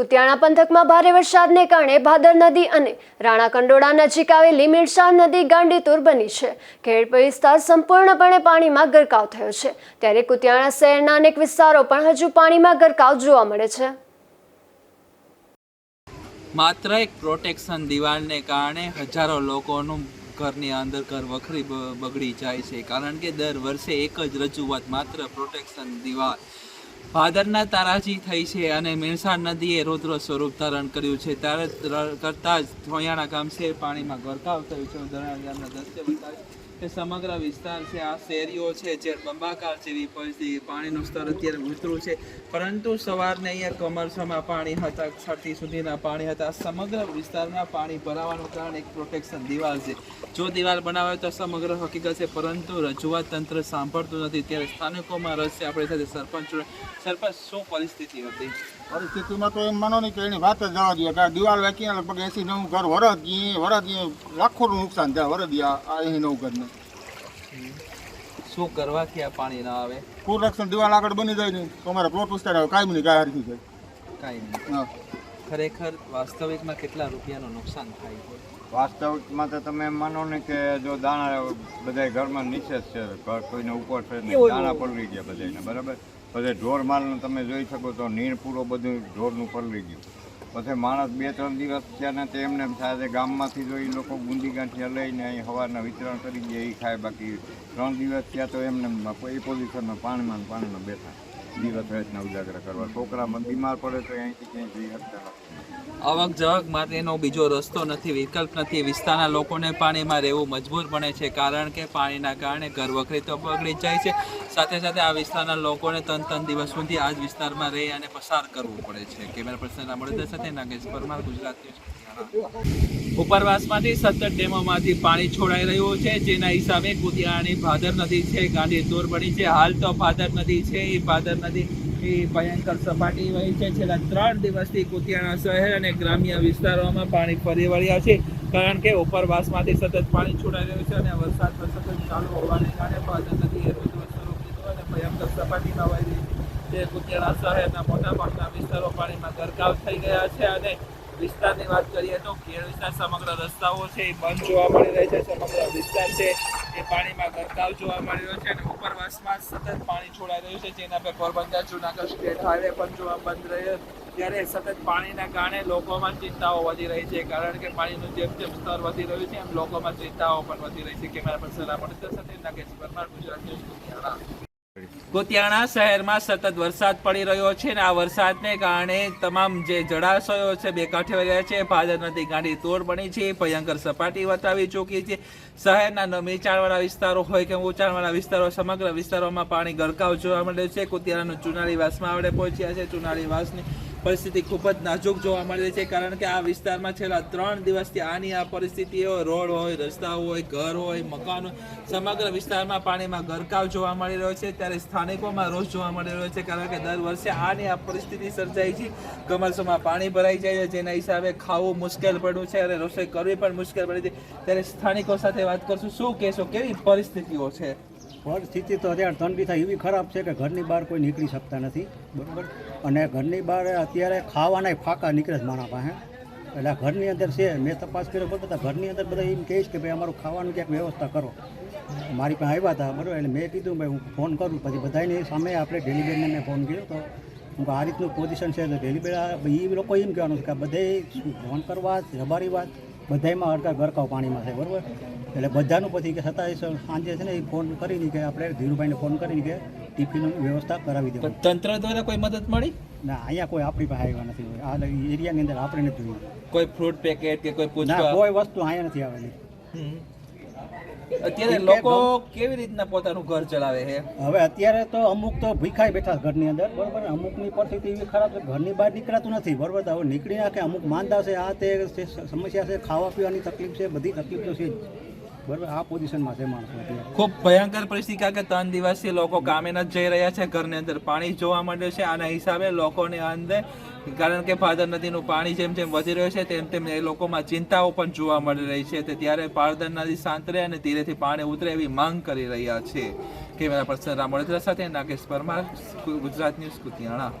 કુતિયાણા પંથકમાં ભારે વરસાદને કારણે ભાદર નદી અને રાણા કંડોળા નજીક આવેલી મીરસાર નદી ગાંડીતુર બની છે. ખેડ વિસ્તાર સંપૂર્ણપણે પાણીમાં ગરકાવ થયો છે. ત્યારે કુતિયાણા શહેરના અનેક વિસ્તારો પણ હજુ પાણીમાં ગરકાવ જોવા મળે છે. માત્ર એક પ્રોટેક્શન દિવાલને કારણે હજારો લોકોનું ઘરની અંદર ઘર વખરી બગડી જાય છે. કારણ કે દર વર્ષે એક જ રજૂઆત, માત્ર પ્રોટેક્શન દિવાલ. ભાદરના તારાજી થઈ છે અને મેણસાણ નદીએ રૌદ્ર સ્વરૂપ ધારણ કર્યું છે. ત્યારે કરતા જ ધોયાણા ગામ છે. પાણીમાં ગરકાવ થયું છે. ગામના દ્રશ્ય બતાવે કે સમગ્ર વિસ્તાર છે. આ શેરીઓ છે, જે બંબાકાર જેવી પરિસ્થિતિ, પાણીનું સ્તર અત્યારે ઉતરું છે. પરંતુ સવારને અહીંયા કમરસમાં પાણી હતા છઠ્ઠી સુધીના પાણી હતા. સમગ્ર વિસ્તારમાં પાણી ભરાવાનું કારણ એક પ્રોટેક્શન દિવાલ છે. જો દિવાલ બનાવે તો સમગ્ર હકીકત છે, પરંતુ રજૂઆત તંત્ર સાંભળતું નથી. ત્યારે સ્થાનિકોમાં રસ છે આપણી સાથે સરપંચ સરપંચ, શું પરિસ્થિતિ હતી? પરિસ્થિતિમાં તો એમ માનો નહીં કે એની વાત જ જવા દઈએ. કારણ દિવાલ વેચીને લગભગ એસી નવું ઘર વરદ વરદ લાખોનું નુકસાન થાય. વરદ આ એસી નવું ઘરને. શું કરવા કે આ પાણી ના આવે? પૂર રક્ષણ દિવાલ આગળ બની જાય ને તો અમારા પ્લોટ વિસ્તાર આવે. કાંઈ નહીં કાંઈ હરખી જાય. કાંઈ નહીં. ખરેખર વાસ્તવિકમાં કેટલા રૂપિયાનું નુકસાન થાય છે? વાસ્તવિકમાં તો તમે એમ માનો ને કે જો દાણા બધા ઘરમાં નિષેધ છે ઘર કોઈને ઉપર છે ને દાણા પલળી ગયા બધાને બરાબર? પછી ઢોર માલનું તમે જોઈ શકો તો નીર પૂરો બધું ઢોરનું પલળી ગયું. પછી માણસ બે ત્રણ દિવસ થયા તે એમને એમ થાય ગામમાંથી જો એ લોકો બુંદી ગાંઠિયા લઈને અહીં હવાના વિતરણ કરી દે, એ ખાય, બાકી ત્રણ દિવસ થયા તો એમને એમ એ પોઝિશનમાં પાણીમાં પાણીમાં બેઠા. આવક જવક માટેનો બીજો રસ્તો નથી, વિકલ્પ નથી. વિસ્તારના લોકોને પાણીમાં રહેવું મજબૂર બને છે, કારણ કે પાણીના કારણે ઘર તો બગડી જાય છે. સાથે સાથે આ વિસ્તારના લોકોને ત્રણ ત્રણ દિવસ સુધી આ જ વિસ્તારમાં રહી અને પસાર કરવું પડે છે. કેમેરા પર્સન અમૃત સાથે નાગેશ પરમાર, ગુજરાત ઉપરવાસમાંથી સતત ડેમોમાંથી પાણી છોડાઈ રહ્યું છે, જેના હિસાબે કુતિયાણાની ભાદર નદી છે ગાંધી દૂર બની છે. હાલ તો ભાદર નદી છે, એ ભાદર નદી એ ભયંકર સપાટી વહી છે. છેલ્લા ત્રણ દિવસથી કુતિયાણા શહેર અને ગ્રામ્ય વિસ્તારોમાં પાણી ફરી વળ્યા છે. કારણ કે ઉપરવાસમાંથી સતત પાણી છોડાઈ રહ્યું છે અને વરસાદ પણ સતત ચાલુ હોવાને કારણે ભાદર નદીએ રુદ્ર સ્વરૂપ લીધું અને ભયંકર સપાટીમાં વહી રહી છે. કુતિયાણા શહેરના મોટા ભાગના વિસ્તારો પાણીમાં ગરકાવ થઈ ગયા છે અને વિસ્તારની વાત કરીએ તો ખેડ વિસ્તાર સમગ્ર રસ્તાઓ છે એ બંધ જોવા મળી રહી છે. સમગ્ર વિસ્તાર છે એ પાણીમાં ગરકાવ જોવા મળી રહ્યો છે અને ઉપરવાસમાં સતત પાણી છોડાઈ રહ્યું છે, જેના પર પોરબંદર, જુનાગઢ સ્ટેટ હાઈવે પણ જોવા બંધ રહ્યો ત્યારે સતત પાણીના કારણે લોકોમાં ચિંતાઓ વધી રહી છે, કારણ કે પાણીનું જેમ જેમ સ્તર વધી રહ્યું છે, એમ લોકોમાં ચિંતાઓ પણ વધી રહી છે. કેમેરા પર આપણે સાથે નાગેશ પરમાર, ગુજરાત ન્યૂઝ કુતિયાણા શહેરમાં સતત વરસાદ પડી રહ્યો છે અને આ વરસાદને કારણે તમામ જે જળાશયો છે, બે કાંઠે રહ્યા છે, ભાદર નદી ગાંડી તોડ બની છે, ભયંકર સપાટી વટાવી ચૂકી છે. શહેરના નીચાણવાળા વિસ્તારો હોય કે ઊંચાણવાળા વિસ્તારો, સમગ્ર વિસ્તારોમાં પાણી ગરકાવ જોવા મળે છે. કુતિયાણાનું ચુનાળી વાસમાં આવડે પહોંચ્યા છે. ચુનાળી વાસની પરિસ્થિતિ ખૂબ જ નાજુક જોવા મળી રહી છે કારણ કે આ વિસ્તારમાં છેલ્લા ત્રણ દિવસથી આની આ પરિસ્થિતિઓ, રોડ હોય રસ્તા હોય, ઘર હોય, મકાન હોય, સમગ્ર વિસ્તારમાં પાણીમાં ગરકાવ જોવા મળી રહ્યો છે. ત્યારે સ્થાનિકોમાં રોષ જોવા મળી રહ્યો છે કારણ કે દર વર્ષે આની આ પરિસ્થિતિ સર્જાય છે. કમરસોમાં પાણી ભરાઈ જાય છે, જેના હિસાબે ખાવું મુશ્કેલ પડ્યું છે અને રસોઈ કરવી પણ મુશ્કેલ પડી છે. ત્યારે સ્થાનિકો સાથે વાત કરશું. શું કહેશો? કેવી પરિસ્થિતિઓ છે? પરિસ્થિતિ તો અત્યારે ઠંડી થાય એવી ખરાબ છે કે ઘરની બહાર કોઈ નીકળી શકતા નથી, બરાબર? અને ઘરની બહાર અત્યારે ખાવાના ફાંકા નીકળે છે મારા પાસે. એટલે ઘરની અંદર છે, મેં તપાસ કર્યો બરાબર ઘરની અંદર બધા એમ કહે છે કે ભાઈ અમારું ખાવાનું ક્યાંક વ્યવસ્થા કરો. મારી પાસે આવ્યા હતા, બરાબર? એટલે મેં કીધું, ભાઈ હું ફોન કરું. પછી બધાની સામે આપણે ડેલીબેનને મેં ફોન કર્યો, તો હું આ રીતનું પોઝિશન છે. તો ડેલીબેન એ લોકો એમ કહેવાનું છે કે બધે ફોન કરવા જબારી વાત બધાયમાં અડકા ગરકાવ પાણીમાં છે બરાબર? એટલે બધાનું પછી કે છતાં સાંજે છે ને એ ફોન કરીને કે આપણે ધીરુભાઈને ફોન કરીને કે ટિફિનની વ્યવસ્થા કરાવી દેવું તંત્ર દ્વારા કોઈ મદદ મળી? ના અહીંયા કોઈ આપણી પાસે આવ્યા નથી. આ એરિયાની અંદર આપણે નથી જોયું. કોઈ ફ્રૂટ પેકેટ કે કોઈ કોઈ વસ્તુ અહીંયા નથી આવેલી. અત્યારે લોકો કેવી રીતના પોતાનું ઘર ચલાવે છે? હવે અત્યારે તો અમુક તો ભીખાઈ બેઠા ઘરની અંદર બરોબર? અમુકની પરિસ્થિતિ એવી ખરાબ છે ઘરની બહાર નીકળાતું નથી બરોબર? હવે નીકળી નાખે અમુક માંદા છે આ તે સમસ્યા છે ખાવા પીવાની તકલીફ છે બધી તકલીફ તો છે ખૂબ ભયંકર પરિસ્થિતિ, કારણ કે ત્રણ દિવસથી લોકો કામે ન જઈ રહ્યા છે, ઘરની અંદર પાણી જોવા મળ્યું છે, આના હિસાબે લોકોને અંદર, કારણ કે ભાદર નદીનું પાણી જેમ જેમ વધી રહ્યું છે, તેમ તેમ એ લોકોમાં ચિંતાઓ પણ જોવા મળી રહી છે. તે ત્યારે પારદર નદી શાંત રહે અને ધીરેથી પાણી ઉતરે એવી માંગ કરી રહ્યા છે. કેમેરા પર્સન રામ સાથે નાગેશ પરમાર, ગુજરાત ન્યૂઝ કુતિયાણા.